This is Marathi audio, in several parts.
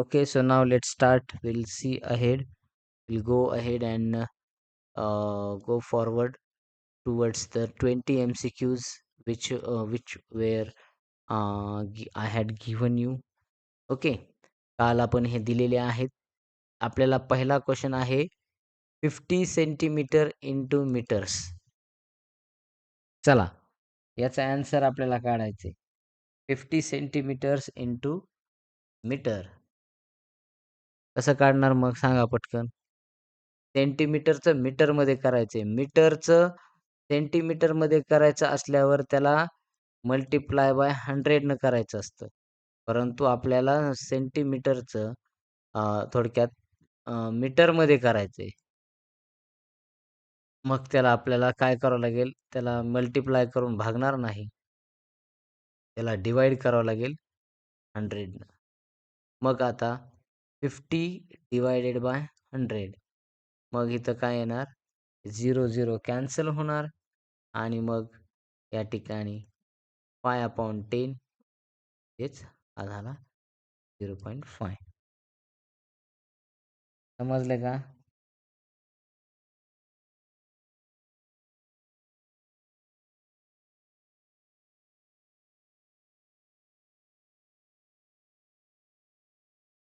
Okay, so now let's start. We'll see ahead. We'll go ahead and uh, go forward towards the 20 MCQs which uh, which were uh, I had given you. okay काल आपण हे दिलेले आहेत आपल्याला पहिला क्वेश्चन आहे फिफ्टी सेंटीमीटर इंटू मीटर्स चला याचा आन्सर आपल्याला काढायचे फिफ्टी सेंटीमीटर्स इंटू मीटर कसं काढणार मग सांगा पटकन. सेंटीमीटरचं मीटरमध्ये करायचे मीटरचं सेंटीमीटरमध्ये करायचं असल्यावर त्याला मल्टिप्लाय बाय हंड्रेडनं करायचं असतं. परंतु आपल्याला सेंटीमीटरचं थोडक्यात मीटरमध्ये करायचं आहे मग त्याला आपल्याला काय करावं लागेल? त्याला मल्टिप्लाय करून भागणार नाही. त्याला डिवाइड करावं लागेल हंड्रेडनं. मग आता फिफ्टी डिवायडेड बाय हंड्रेड. मग इथं काय येणार? झिरो झिरो कॅन्सल होणार आणि मग या ठिकाणी फाय अपॉन टेन हेच हा झाला झिरो पॉईंट फाय. समजलं का?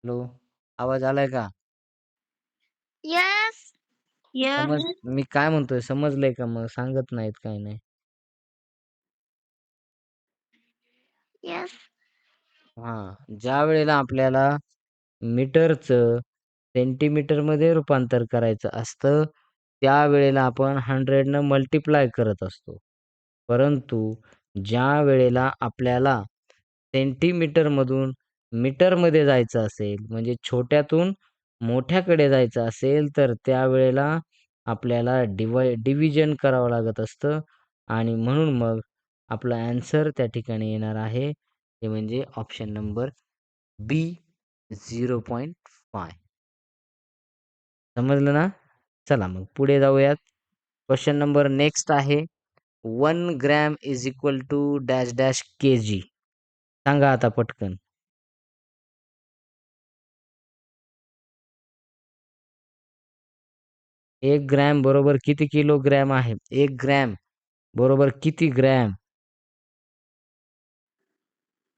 हॅलो? आवाज आलाय का Yes. Yes. समज मी काय म्हणतोय समजलंय का मग सांगत नाहीत काय नाही Yes. हा ज्या वेळेला आपल्याला मीटरचं सेंटीमीटरमध्ये रूपांतर करायचं असतं त्यावेळेला आपण हंड्रेडनं मल्टिप्लाय करत असतो परंतु ज्या वेळेला आपल्याला सेंटीमीटरमधून मीटरमध्ये जायचं असेल म्हणजे छोट्यातून मोठ्याकडे जायचं असेल तर त्यावेळेला आपल्याला डिवाय डिव्हिजन करावं लागत असतं. आणि म्हणून मग आपला ॲन्सर त्या ठिकाणी येणार आहे. ते म्हणजे option number B zero point five. समजलं ना? चला मग पुढे जाऊयात. क्वेश्चन नंबर नेक्स्ट आहे. One gram is equal to dash dash K G. सांगा आता पटकन. एक ग्रॅम बरोबर किती किलोग्रॅम आहे? एक ग्रॅम बरोबर किती gram?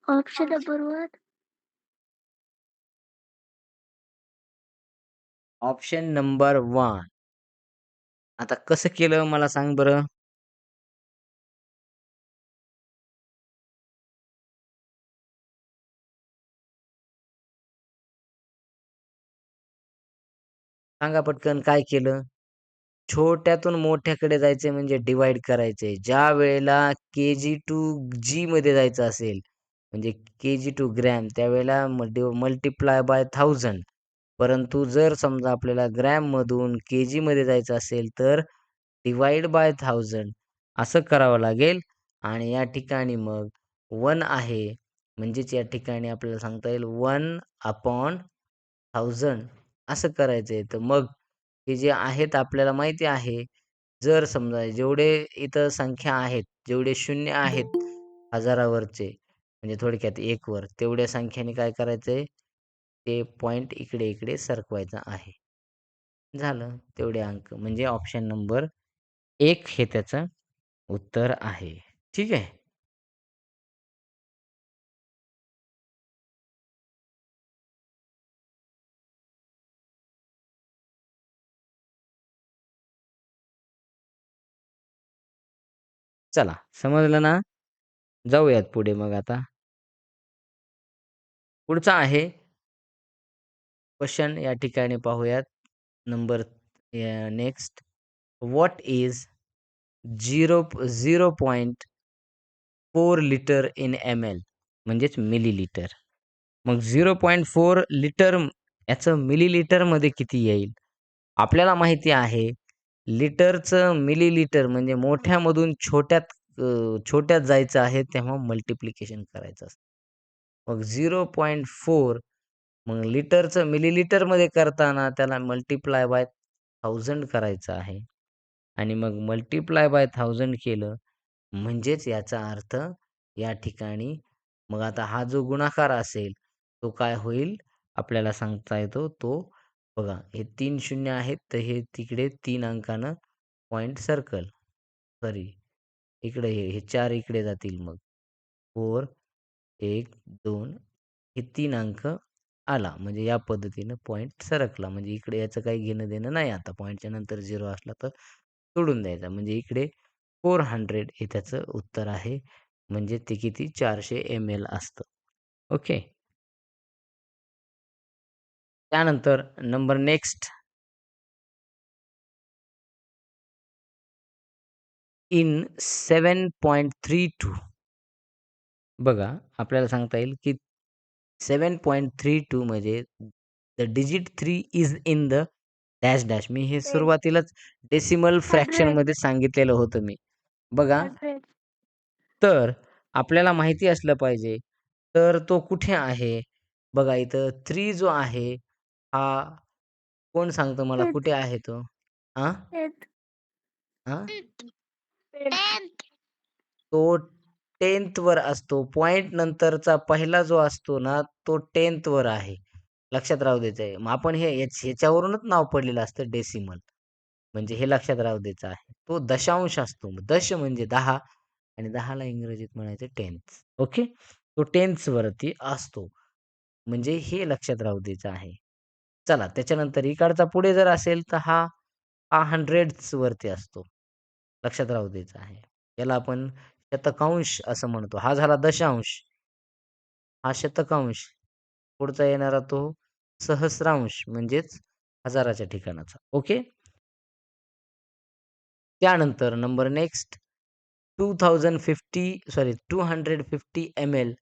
number one. Option number one. आता कसं केलं मला सांग बरं? सांगा पटकन काय केलं? छोट्यातून मोठ्याकडे जायचे म्हणजे डिवाइड करायचे. ज्या वेळेला के जी टू जी मध्ये जायचं असेल म्हणजे के जी टू ग्रॅम त्यावेळेला मल्टिप्लाय बाय थाउजंड परंतु जर समजा आपल्याला ग्रॅम मधून के जी मध्ये जायचं असेल तर डिवाइड बाय थाउजंड असं करावं लागेल. आणि या ठिकाणी मग वन आहे म्हणजेच या ठिकाणी आपल्याला सांगता येईल वन अपॉन थाउजंड असं करायचं आहे तर मग हे जे आहेत आपल्याला माहिती आहे. जर समजा जेवढे इथं संख्या आहेत जेवढे शून्य आहेत हजारावरचे म्हणजे थोडक्यात एक वर तेवढ्या संख्येने काय करायचंय? ते पॉईंट इकडे इकडे सरकवायचा आहे. झालं. तेवढे अंक. म्हणजे ऑप्शन नंबर एक हे त्याचं उत्तर आहे. ठीक आहे? चला समजलं ना? जाऊयात पुढे मग आता. पुढचा आहे. क्वेश्चन या ठिकाणी पाहूयात. Number next what is zero zero point four litre in M L म्हणजेच मिली लिटर मग झिरो पॉईंट फोर लिटर याचं मिली लिटरमध्ये किती येईल? आपल्याला माहिती आहे लिटरचं मिलीलिटर म्हणजे मोठ्यामधून छोट्यात छोट्यात जायचं आहे तेव्हा मल्टिप्लिकेशन करायचं असतं. मग झिरो पॉईंट फोर मग लिटरचं मिलीलिटरमध्ये करताना त्याला मल्टिप्लाय बाय थाउजंड करायचं आहे. आणि मग मल्टिप्लाय बाय थाउजंड केलं म्हणजेच याचा अर्थ या ठिकाणी मग आता हा जो गुणाकार असेल तो काय होईल? आपल्याला सांगता येतो तो बघा हे तीन शून्य आहेत तर हे तिकडे तीन अंकानं पॉईंट सर्कल सॉरी इकडे हे हे चार इकडे जातील मग. फोर एक दोन हे तीन अंक आला. म्हणजे या पद्धतीनं पॉईंट सरकला. म्हणजे इकडे याचं काही घेणं देणं नाही आता. पॉईंटच्या नंतर झिरो असला तर सोडून द्यायचा. म्हणजे इकडे फोर हंड्रेड हे त्याचं उत्तर आहे. म्हणजे ते किती? चारशे एम एल असतं. ओके त्यानंतर number next. In seven point three two. बघा आपल्याला सांगता येईल की सेवन पॉईंट थ्री टू म्हणजे the digit three is in the dash dash. मी हे सुरुवातीलाच डेसिमल फ्रॅक्शनमध्ये सांगितलेलं होतं मी. बघा. तर आपल्याला माहिती असलं पाहिजे. तर तो कुठे आहे? बघा इथं थ्री जो आहे हा कोण सांगतो मला. कुठे आहे तो? हा हा तो टेन्थ. वर असतो. पॉइंट नंतरचा पहिला जो असतो ना तो टेन्थ वर आहे. लक्षात राहू द्यायचं आहे. मग आपण हे याच- ह्याच्यावरूनच नाव पडलेलं असतं डेसिमल. म्हणजे हे लक्षात राहू द्यायचं आहे. तो दशांश असतो. मग दश म्हणजे दहा आणि दहाला इंग्रजीत म्हणायचं टेन्थ. ओके? तो टेन्थ वरती असतो. म्हणजे हे लक्षात राहू द्यायचं आहे. चला त्याच्यानंतर इकडचा पुढे जर असेल तर हा हा हंड्रेड्स वरती असतो. लक्षात राहू द्यायचा आहे. याला आपण शतकांश असं म्हणतो. हा झाला दशांश. हा शतकांश. पुढचा येणारा तो सहस्रांश म्हणजेच हजाराच्या ठिकाणाचा. ओके? त्यानंतर number next. Two thousand fifty sorry two hundred fifty M L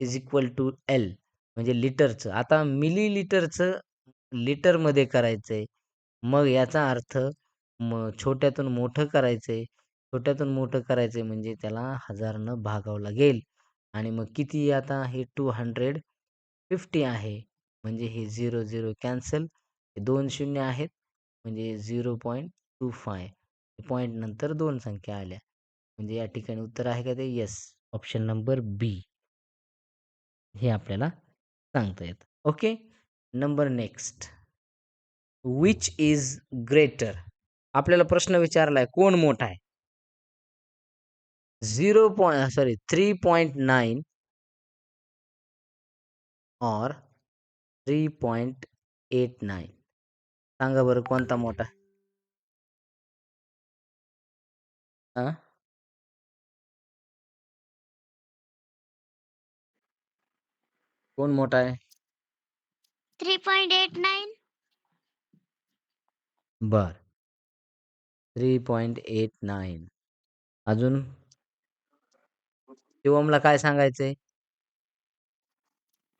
is equal to L म्हणजे लिटरचं आता मिली लिटरचं लिटरमध्ये करायचंय मग याचा अर्थ म छोट्यातून मोठं करायचंय छोट्यातून मोठं करायचंय म्हणजे त्याला हजारनं भागावं लागेल. आणि मग किती आता हे टू हंड्रेड फिफ्टी आहे. म्हणजे हे झिरो झिरो कॅन्सल. दोन शून्य आहेत. म्हणजे zero point two five. Point नंतर दोन संख्या आल्या. म्हणजे या ठिकाणी उत्तर आहे का ते? येस ऑप्शन नंबर बी हे आपल्याला सांगता येतं. Okay number next. Which is greater आपल्याला प्रश्न विचारलाय कोण मोठा आहे? Zero point sorry three point nine और थ्री पॉईंट एट नाईन सांगा बरं कोणता मोठा? कोण मोठा आहे? थ्री पॉईंट एट नाईन बर. थ्री पॉईंट एट नाईन अजून? शिवमला काय सांगायचंय?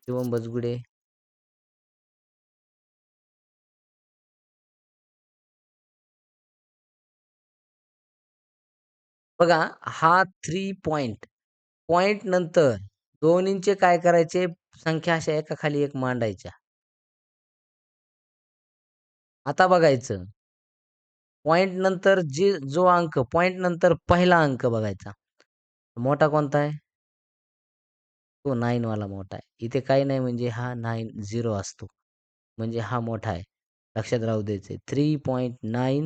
शिवम बजगुडे बघा हा थ्री पॉइंट पॉइंट नंतर दोन इंचे काय करायचे? संख्या अशा एका खाली एक मांडायच्या. आता बघायचं. पॉईंट नंतर जे जो अंक पॉईंट नंतर पहिला अंक बघायचा. मोठा कोणता आहे? तो नाईन वाला मोठा आहे. इथे काही नाही म्हणजे हा नाईन झिरो असतो. म्हणजे हा मोठा आहे. लक्षात राहू द्यायचं थ्री पॉईंट नाईन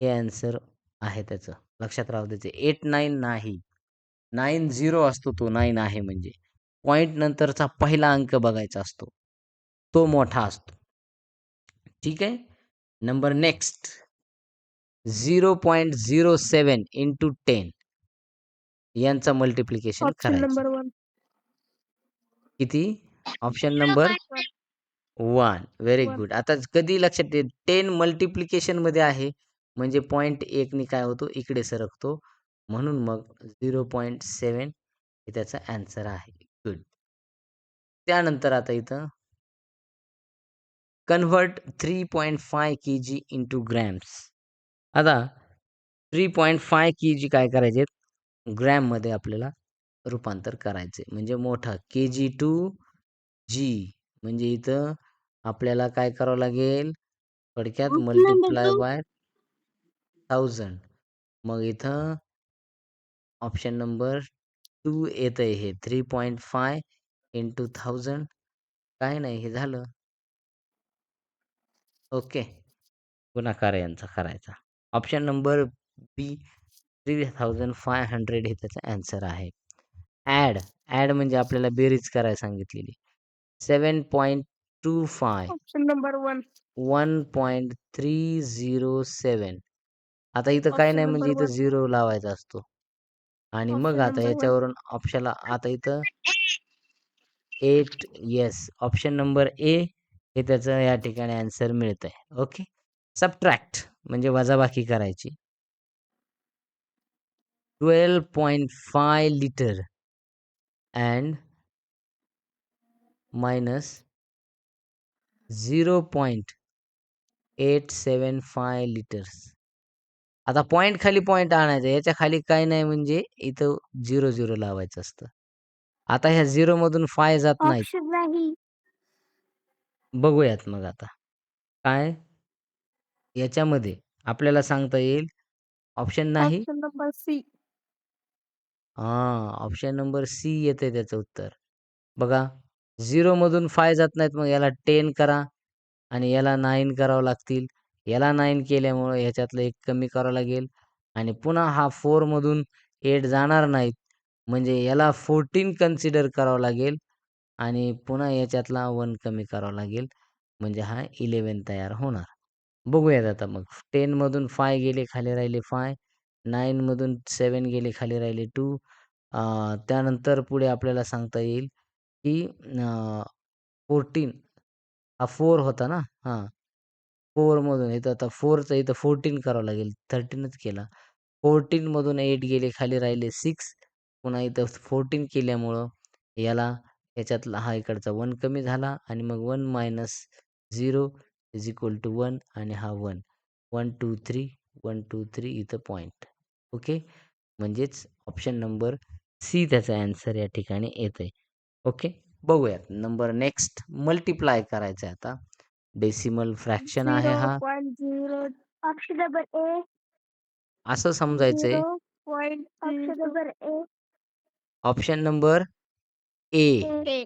हे आन्सर आहे त्याचं. लक्षात राहू द्यायचं एट नाईन नाही. नाईन झिरो असतो तो नाईन आहे म्हणजे. पॉईंट नंतरचा पहिला अंक बघायचा असतो. तो मोठा असतो. ठीक आहे? Number next zero point zero seven into ten यांचं मल्टिप्लिकेशन ऑप्शन करायचं. नंबर वन किती? Option number one very. Good आता कधी लक्षात येईल? टेन मल्टिप्लिकेशनमध्ये आहे. म्हणजे पॉईंट एकनी काय होतो? इकडे सरकतो. म्हणून मग झिरो पॉईंट सेवन हे त्याचा आन्सर आहे. गुड त्यानंतर आता इथं convert three point five K G into grams आता three point five K G काय करायचे? ग्रॅममध्ये आपल्याला रूपांतर करायचे. म्हणजे मोठा के जी टू जी म्हणजे इथं आपल्याला काय करावं लागेल? थोडक्यात मल्टिप्लाय. बाय थाउजंड मग इथं ऑप्शन नंबर टू येत आहे हे. Three point five into thousand काय नाही हे झालं. ओके. गुणाकार यांचा करायचा. ऑप्शन नंबर बी 3500 हे त्याचा ॲन्सर आहे. ॲड, ॲड म्हणजे आपल्याला बेरीज करायला सांगितलेली. 7.25 ऑप्शन नंबर वन 1.307 आता इथं काही ऑप्शन नाही म्हणजे नंबर इथं 0 लावायचा असतो. आणि मग ऑप्शन आता नंबर याच्यावरून ऑप्शनला आता इथं 8 येस. ऑप्शन नंबर ए हे त्याचं या ठिकाणी आन्सर मिळत आहे ओके. सबट्रॅक्ट म्हणजे वजाबाकी करायची. 12.5 लिटर अँड मायनस 0.875 लिटर्स. आता पॉईंट खाली पॉईंट आणायचा. याच्या खाली काही नाही म्हणजे इथं 0, 0 लावायचं असतं. आता ह्या झिरो मधून फाय जात नाही बघूयात मग आता. काय? याच्यामध्ये आपल्याला सांगता येईल ऑप्शन नाही? ऑप्शन नंबर सी हां, ऑप्शन नंबर सी येतंय त्याचं उत्तर. बघा 0 मधून 5 जात नाहीत मग याला 10 करा आणि याला 9 करावं लागतील. याला 9 केल्यामुळं ह्याच्यातलं 1 कमी करावं लागेल आणि पुन्हा हा 4 मधून 8 जाणार नाहीत. म्हणजे याला 14 कन्सिडर करावं लागेल आणि पुन्हा याच्यातला वन कमी करावा लागेल. म्हणजे हा 11 तयार होणार. बघूयात आता मग टेनमधून फाय गेले खाली राहिले फाय नाईनमधून सेवन गेले खाली राहिले टू त्यानंतर पुढे आपल्याला सांगता येईल की फोर्टीन हा फोर होता ना? हां. फोरमधून इथं आता फोरचं इथं 14 करावं लागेल. 13च केला. फोर्टीनमधून एट गेले खाली राहिले सिक्स पुन्हा इथं 14 केल्यामुळं याला याच्यातला हा इकडचा 1 कमी झाला आणि मग 1 मायनस 0 इज इक्वल टू 1 आणि हा 1. 1, 2, 3, 1, 2, 3 इथं पॉइंट. ओके. म्हणजेच ऑप्शन नंबर सी त्याचा ॲन्सर या ठिकाणी येतंय. ओके. बघूयात. नंबर नेक्स्ट मल्टिप्लाय करायचा आहे आता. डेसिमल फ्रॅक्शन आहे झिरो हा. Point zero option number A असं समजायचंय. Zero point option zero number A option number A. A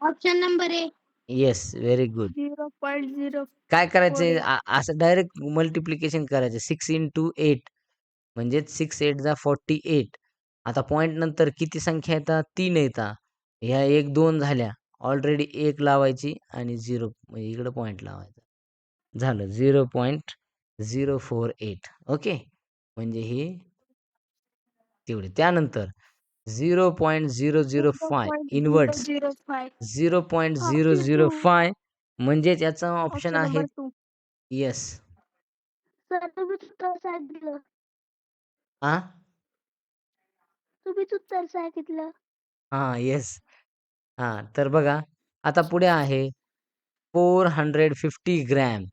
option number A yes. Very good. Zero point zero काय करायचंय? 48 आ असं डायरेक्ट मल्टिप्लिकेशन करायचं. 6 इंटू 8 म्हणजेच 6 8 जा 48. आता पॉइंट नंतर किती संख्या येतात? 3 येतात. ह्या 1, 2 झाल्या. ऑलरेडी 1 लावायची आणि 0 म्हणजे इकडं पॉइंट लावायचा. झालं 0.048 ओके. म्हणजे हे तेवढे. त्यानंतर 0.005 इनवर्ड्स 0.005 0.005 म्हणजेच याचा ऑप्शन ऑप्शन आहे नंबर टू येस. सर तुम्हीच उत्तर सांगितलं हां? तुम्हीच उत्तर सांगितलं हां, येस. हां, तर बघा आता पुढे आहे 450 gram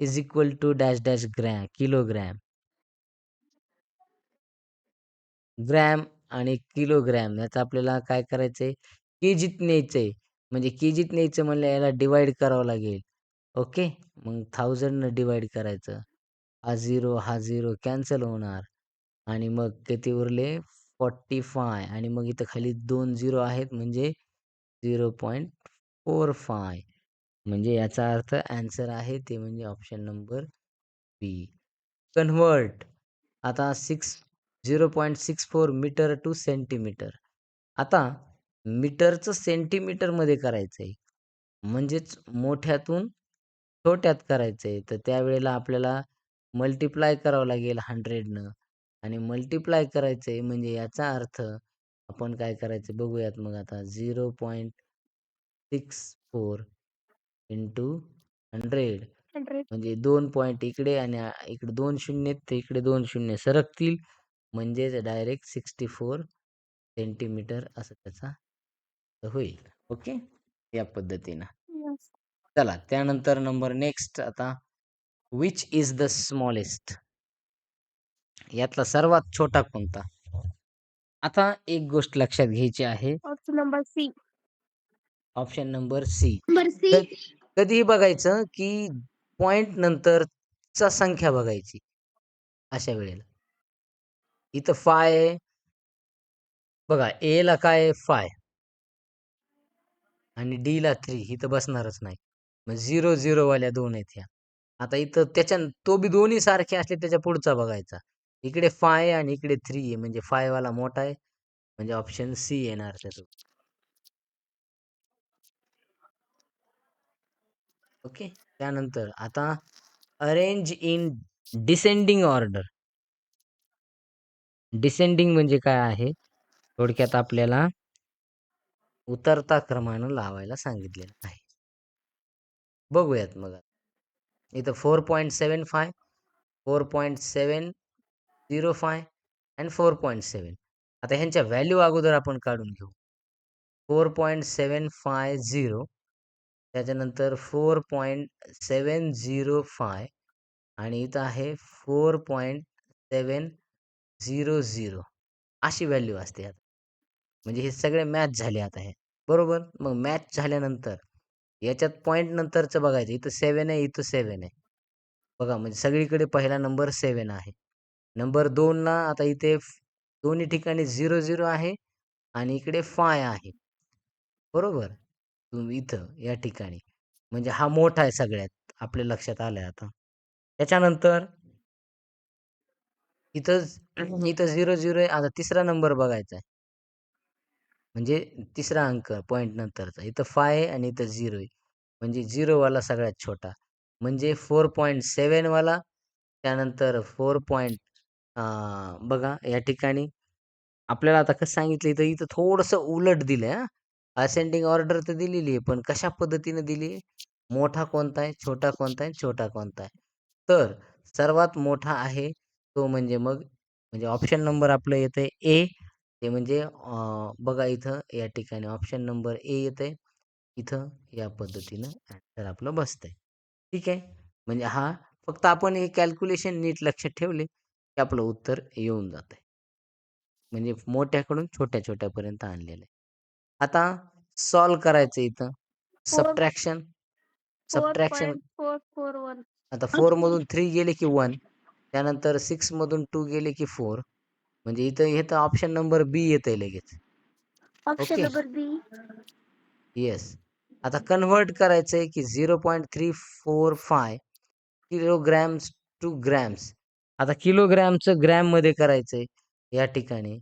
is equal to dash dash gram kilogram. Gram आणि किलोग्रॅम याचं आपल्याला काय करायचंय? न्यायचं आहे म्हणजे केजीत न्यायचं म्हणलं याला डिवाईड करावं लागेल. ओके. मग थाउजंडनं डिवाईड करायचं. हा झिरो हा झिरो कॅन्सल होणार आणि मग किती उरले? 45 आणि मग इथं खाली दोन झिरो आहेत म्हणजे 0.45 म्हणजे याचा अर्थ ॲन्सर आहे ते म्हणजे ऑप्शन नंबर बी. कन्व्हर्ट आता सिक्स 6 0.64 मीटर टू सेंटीमीटर. आता मीटरचं सेंटीमीटरमध्ये करायचंय. म्हणजेच मोठ्यातून छोट्यात करायचंय. तर त्यावेळेला आपल्याला मल्टिप्लाय करावं लागेल 100 नं आणि मल्टिप्लाय करायचंय म्हणजे याचा अर्थ आपण काय करायचं बघूयात मग आता 0.64 इंटू 100 हंड्रेड म्हणजे 2 पॉइंट इकडे आणि इकडे 2 शून्य तर इकडे 2 शून्य सरकतील म्हणजेच डायरेक्ट 64 सेंटीमीटर असं त्याचा होईल. ओके. या पद्धतीनं. चला त्यानंतर नंबर नेक्स्ट आता विच इज द स्मॉलेस्ट यातला सर्वात छोटा कोणता? आता एक गोष्ट लक्षात घ्यायची आहे. Option number C option number C. Number C क कधीही बघायचं की पॉइंट नंतरचा संख्या बघायची. अशा वेळेला. इथं फाय आहे. बघा एला काय आहे? फाय आणि डीला थ्री इथं बसणारच नाही. मग 0, 0 वाल्या दोन आहेत ह्या. आता इथं त्याच्या तो बी दोन्ही सारखे असले त्याच्या पुढचा बघायचा इकडे फाय आणि इकडे थ्री आहे म्हणजे फाय वाला मोठा आहे म्हणजे ऑप्शन सी येणार त्याचं ओके त्यानंतर आता arrange in descending order descending म्हणजे काय आहे? थोडक्यात आपल्याला उतरता क्रमानं लावायला सांगितलेलं आहे. बघूयात मग. इथं four point seven five four point seven zero five and four point seven आता ह्यांच्या व्हॅल्यू अगोदर आपण काढून घेऊ. Four point seven five zero त्याच्यानंतर four point seven zero five आणि इथं आहे four point seven zero zero अशी व्हॅल्यू असते आता. म्हणजे हे सगळे मॅच झाले आता हे. बरोबर? मग मॅच झाल्यानंतर याच्यात पॉईंट नंतरचं बघायचं. इथं सेवन आहे इथं सेवन आहे. बघा म्हणजे सगळीकडे पहिला नंबर सेवन आहे. नंबर दोनला आता इथे दोन्ही ठिकाणी झिरो झिरो आहे आणि इकडे फाय आहे. बरोबर? तुम्ही इथं या ठिकाणी. म्हणजे हा मोठा आहे सगळ्यात आपल्या लक्षात आलंय आता. त्याच्यानंतर इथं इथं झिरो झिरो आहे. आता तिसरा नंबर बघायचा आहे. म्हणजे तिसरा अंक पॉईंट नंतरचा. इथं फाय आहे आणि इथं झिरो आहे. म्हणजे झिरोवाला सगळ्यात छोटा. म्हणजे फोर पॉईंट सेवनवाला त्यानंतर फोर पॉईंट बघा या ठिकाणी. आपल्याला आता कसं सांगितलं इथं इथं थोडंसं उलट दिलं आहे असेंडिंग ऑर्डर तर दिलेली आहे पण कशा पद्धतीने दिली मोठा कोणता आहे? छोटा कोणता आहे? छोटा कोणता आहे? तर सर्वात मोठा आहे तो म्हणजे मग म्हणजे ऑप्शन नंबर आपलं येतं आहे ए. ते म्हणजे बघा इथं या ठिकाणी ऑप्शन नंबर ए येतं आहे इथं या पद्धतीनं ॲन्सर आपलं बसतंय. ठीक आहे? म्हणजे हा फक्त आपण हे कॅल्क्युलेशन नीट लक्षात ठेवले की आपलं उत्तर येऊन जात आहे म्हणजे मोठ्याकडून छोट्या छोट्यापर्यंत आणलेलं आहे. आता सॉल्व करायचं इथं. सबट्रॅक्शन सबट्रॅक्शन आता फोर मधून थ्री गेले की वन त्यानंतर सिक्स मधून टू गेले की फोर म्हणजे इथं इथं ऑप्शन नंबर बी येतंय लगेच. Option okay. Number B yes आता कन्व्हर्ट करायचं आहे की zero point three four five kilograms to grams आता किलोग्रॅमचं ग्रॅममध्ये करायचं आहे या ठिकाणी.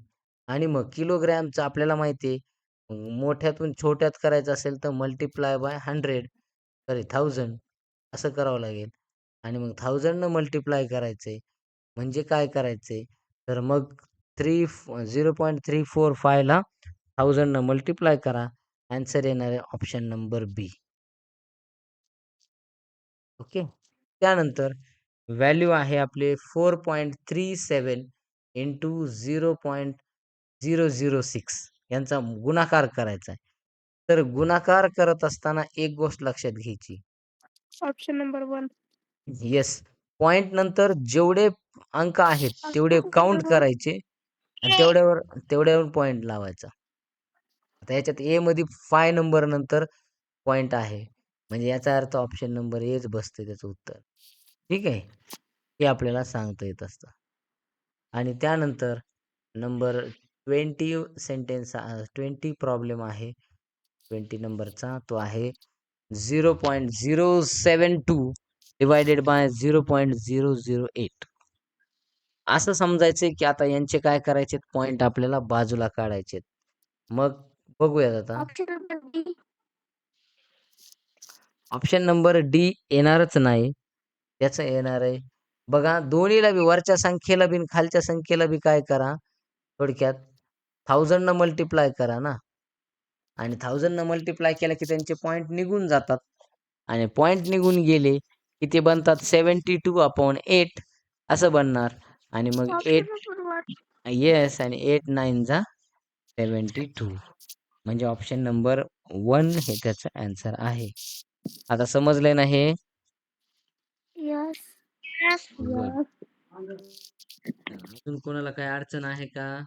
आणि मग किलोग्रॅमचं आपल्याला माहिती आहे मोठ्यातून छोट्यात करायचं असेल तर multiply by hundred sorry thousand असं करावं लागेल. आणि मग थाउजंडनं मल्टिप्लाय करायचं. आहे म्हणजे काय करायचं? आहे तर मग three zero point three four फायला थाउजंडनं मल्टिप्लाय करा. आन्सर येणार आहे ऑप्शन नंबर बी. ओके? त्यानंतर व्हॅल्यू आहे आपले four point three seven into zero point zero zero six. यांचा गुणाकार करायचा आहे. तर गुणाकार करत असताना एक गोष्ट लक्षात घ्यायची. Option number one. Yes point नंतर जेवढे अंक आहेत तेवढे काउंट करायचे आणि तेवढ्यावर तेवढ्यावर पॉइंट लावायचा. आता याच्यात ए मध्ये फाय नंबर नंतर पॉइंट आहे. म्हणजे याचा अर्थ ऑप्शन नंबर एच बसते त्याचं उत्तर. ठीक आहे? हे आपल्याला सांगता येत असतं. आणि त्यानंतर number twenty sentence twenty problem आहे. ट्वेंटी नंबरचा तो आहे. Zero point zero seven two divided by zero point zero zero eight असं समजायचं की आता यांचे काय करायचे पॉईंट आपल्याला बाजूला काढायचे मग बघूयात आता. Option number D option number D येणारच नाही. त्याचं येणार आहे. बघा दोन्हीला बी वरच्या संख्येला बी खालच्या संख्येला बी काय करा? थोडक्यात. थाउजंडनं मल्टिप्लाय करा ना. आणि थाउजंडनं मल्टिप्लाय केलं की त्यांचे पॉईंट निघून जातात. आणि पॉईंट निघून गेले की ते बनतात सेवन्टी टू अपॉन एट असं बनणार. आणि मग एट येस आणि एट नाईन जा सेवन्टी टू. म्हणजे ऑप्शन नंबर वन हे त्याचं आन्सर आहे. आता समजलंय ना हे. अजून कोणाला काही अडचण आहे का?